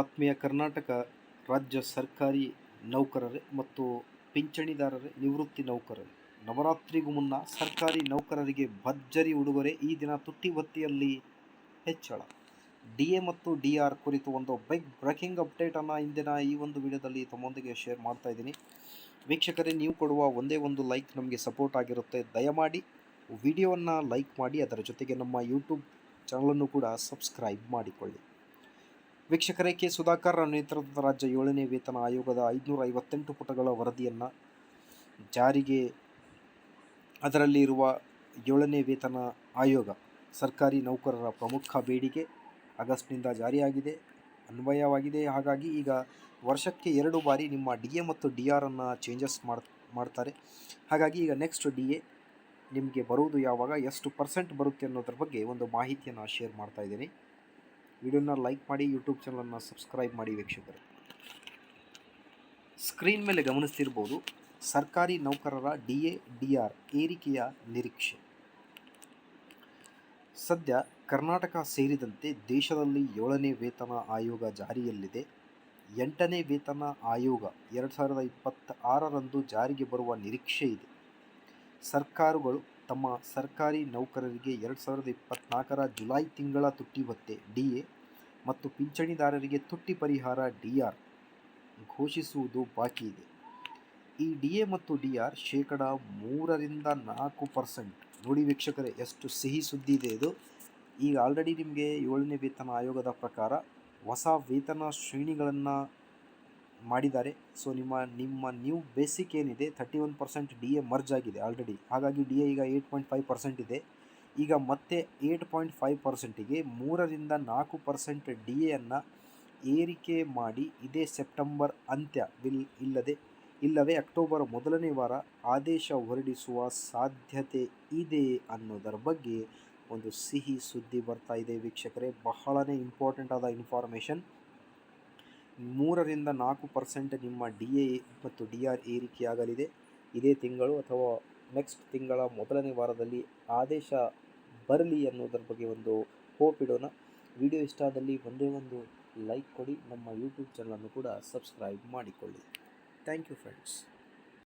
ಆತ್ಮೀಯ ಕರ್ನಾಟಕ ರಾಜ್ಯ ಸರ್ಕಾರಿ ನೌಕರರೇ ಮತ್ತು ಪಿಂಚಣಿದಾರರೇ, ನಿವೃತ್ತಿ ನೌಕರರೇ, ನವರಾತ್ರಿಗೂ ಮುನ್ನ ಸರ್ಕಾರಿ ನೌಕರರಿಗೆ ಭರ್ಜರಿ ಉಡುಗೊರೆ ಈ ದಿನ ತುಟ್ಟಿ ಬತ್ತಿಯಲ್ಲಿ ಹೆಚ್ಚಳ. ಡಿ ಎ ಮತ್ತು ಡಿ ಆರ್ ಕುರಿತು ಒಂದು ಬೈಕ್ ಬ್ರೇಕಿಂಗ್ ಅಪ್ಡೇಟನ್ನು ಇಂದಿನ ಈ ಒಂದು ವಿಡಿಯೋದಲ್ಲಿ ತಮ್ಮೊಂದಿಗೆ ಶೇರ್ ಮಾಡ್ತಾ ಇದ್ದೀನಿ. ವೀಕ್ಷಕರೇ, ನೀವು ಕೊಡುವ ಒಂದೇ ಒಂದು ಲೈಕ್ ನಮಗೆ ಸಪೋರ್ಟ್ ಆಗಿರುತ್ತೆ. ದಯಮಾಡಿ ವಿಡಿಯೋವನ್ನು ಲೈಕ್ ಮಾಡಿ, ಅದರ ಜೊತೆಗೆ ನಮ್ಮ ಯೂಟ್ಯೂಬ್ ಚಾನಲನ್ನು ಕೂಡ ಸಬ್ಸ್ಕ್ರೈಬ್ ಮಾಡಿಕೊಳ್ಳಿ. ವೀಕ್ಷಕರೇ, ಕೆ. ಸುಧಾಕರ್ ನೇತೃತ್ವದ ರಾಜ್ಯ ಏಳನೇ ವೇತನ ಆಯೋಗದ ಐದುನೂರ ಐವತ್ತೆಂಟು ಪುಟಗಳ ವರದಿಯನ್ನು ಜಾರಿಗೆ ಅದರಲ್ಲಿ ಇರುವ ಏಳನೇ ವೇತನ ಆಯೋಗ ಸರ್ಕಾರಿ ನೌಕರರ ಪ್ರಮುಖ ಬೇಡಿಕೆ ಆಗಸ್ಟ್ನಿಂದ ಜಾರಿಯಾಗಿದೆ, ಅನ್ವಯವಾಗಿದೆ. ಹಾಗಾಗಿ ಈಗ ವರ್ಷಕ್ಕೆ ಎರಡು ಬಾರಿ ನಿಮ್ಮ ಡಿ ಎ ಮತ್ತು ಡಿ ಆರನ್ನು ಚೇಂಜಸ್ ಮಾಡಿ, ಮಾಡ್ತಾರೆ. ಹಾಗಾಗಿ ಈಗ ನೆಕ್ಸ್ಟ್ ಡಿ ಎ ನಿಮಗೆ ಬರುವುದು ಯಾವಾಗ, ಎಷ್ಟು ಪರ್ಸೆಂಟ್ ಬರುತ್ತೆ ಅನ್ನೋದ್ರ ಬಗ್ಗೆ ಒಂದು ಮಾಹಿತಿಯನ್ನು ಶೇರ್ ಮಾಡ್ತಾ ಇದ್ದೀನಿ. ವಿಡಿಯೋನ ಲೈಕ್ ಮಾಡಿ ಯೂಟ್ಯೂಬ್ ಚಾನಲನ್ನು ಸಬ್ಸ್ಕ್ರೈಬ್ ಮಾಡಿ ವೀಕ್ಷಕರು. ಸ್ಕ್ರೀನ್ ಮೇಲೆ ಗಮನಿಸ್ತಿರ್ಬೋದು, ಸರ್ಕಾರಿ ನೌಕರರ ಡಿ ಎ, ಡಿ ಆರ್ ಏರಿಕೆಯ ನಿರೀಕ್ಷೆ. ಸದ್ಯ ಕರ್ನಾಟಕ ಸೇರಿದಂತೆ ದೇಶದಲ್ಲಿ ಏಳನೇ ವೇತನ ಆಯೋಗ ಜಾರಿಯಲ್ಲಿದೆ. ಎಂಟನೇ ವೇತನ ಆಯೋಗ ಎರಡು ಸಾವಿರದ ಇಪ್ಪತ್ತ ಜಾರಿಗೆ ಬರುವ ನಿರೀಕ್ಷೆ ಇದೆ. ಸರ್ಕಾರಗಳು ತಮ್ಮ ಸರ್ಕಾರಿ ನೌಕರರಿಗೆ ಎರಡು ಸಾವಿರದ ಇಪ್ಪತ್ನಾಲ್ಕರ ಜುಲೈ ತಿಂಗಳ ತುಟ್ಟಿ ಭತ್ತೆ ಡಿ ಎ ಮತ್ತು ಪಿಂಚಣಿದಾರರಿಗೆ ತುಟ್ಟಿ ಪರಿಹಾರ ಡಿ ಆರ್ ಘೋಷಿಸುವುದು ಬಾಕಿ ಇದೆ. ಈ ಡಿ ಎ ಮತ್ತು ಡಿ ಆರ್ ಶೇಕಡ ಮೂರರಿಂದ ನಾಲ್ಕು ಪರ್ಸೆಂಟ್. ನೋಡಿ ವೀಕ್ಷಕರೇ, ಎಷ್ಟು ಸಿಹಿ ಸುದ್ದಿ ಇದೆ ಇದು. ಈಗ ಆಲ್ರೆಡಿ ನಿಮಗೆ ಏಳನೇ ವೇತನ ಆಯೋಗದ ಪ್ರಕಾರ ಹೊಸ ವೇತನ ಶ್ರೇಣಿಗಳನ್ನು ಮಾಡಿದ್ದಾರೆ. ಸೊ ನಿಮ್ಮ ನಿಮ್ಮ ನ್ಯೂ ಬೇಸಿಕ್ ಏನಿದೆ thirty one percent D A merge ಆಗಿದೆ ಆಲ್ರೆಡಿ ಹಾಗಾಗಿ ಡಿ ಎ ಈಗ ಏಯ್ಟ್ ಪಾಯಿಂಟ್ ಫೈವ್ ಪರ್ಸೆಂಟ್ ಇದೆ. ಈಗ ಮತ್ತೆ ಏಯ್ಟ್ ಪಾಯಿಂಟ್ ಫೈವ್ ಪರ್ಸೆಂಟಿಗೆ ಮೂರರಿಂದ ನಾಲ್ಕು ಪರ್ಸೆಂಟ್ ಡಿ ಎನ್ನು ಏರಿಕೆ ಮಾಡಿ ಇದೇ ಸೆಪ್ಟೆಂಬರ್ ಅಂತ್ಯ. ಬಿಲ್ ಇಲ್ಲದೆ, ಇಲ್ಲವೇ ಅಕ್ಟೋಬರ್ ಮೊದಲನೇ ವಾರ ಆದೇಶ ಹೊರಡಿಸುವ ಸಾಧ್ಯತೆ ಇದೆ ಅನ್ನೋದರ ಬಗ್ಗೆ ಒಂದು ಸಿಹಿ ಸುದ್ದಿ ಬರ್ತಾ ಇದೆ ವೀಕ್ಷಕರೇ. ಬಹಳನೇ ಇಂಪಾರ್ಟೆಂಟ್ ಆದ ಇನ್ಫಾರ್ಮೇಷನ್ ಮೂರರಿಂದ ನಾಲ್ಕು ಪರ್ಸೆಂಟ್ ನಿಮ್ಮ ಡಿ ಎ ಮತ್ತು ಡಿ ಆರ್ ಏರಿಕೆಯಾಗಲಿದೆ. ಇದೇ ತಿಂಗಳು ಅಥವಾ ನೆಕ್ಸ್ಟ್ ತಿಂಗಳ ಮೊದಲನೇ ವಾರದಲ್ಲಿ ಆದೇಶ ಬರಲಿ ಅನ್ನೋದ್ರ ಬಗ್ಗೆ ಒಂದು ಹೋಪ್ ಇಡೋಣ. ವಿಡಿಯೋ ಇಷ್ಟ ಆದಲ್ಲಿ ಒಂದೇ ಒಂದು ಲೈಕ್ ಕೊಡಿ. ನಮ್ಮ ಯೂಟ್ಯೂಬ್ ಚಾನಲನ್ನು ಕೂಡ ಸಬ್ಸ್ಕ್ರೈಬ್ ಮಾಡಿಕೊಳ್ಳಿ. Thank you friends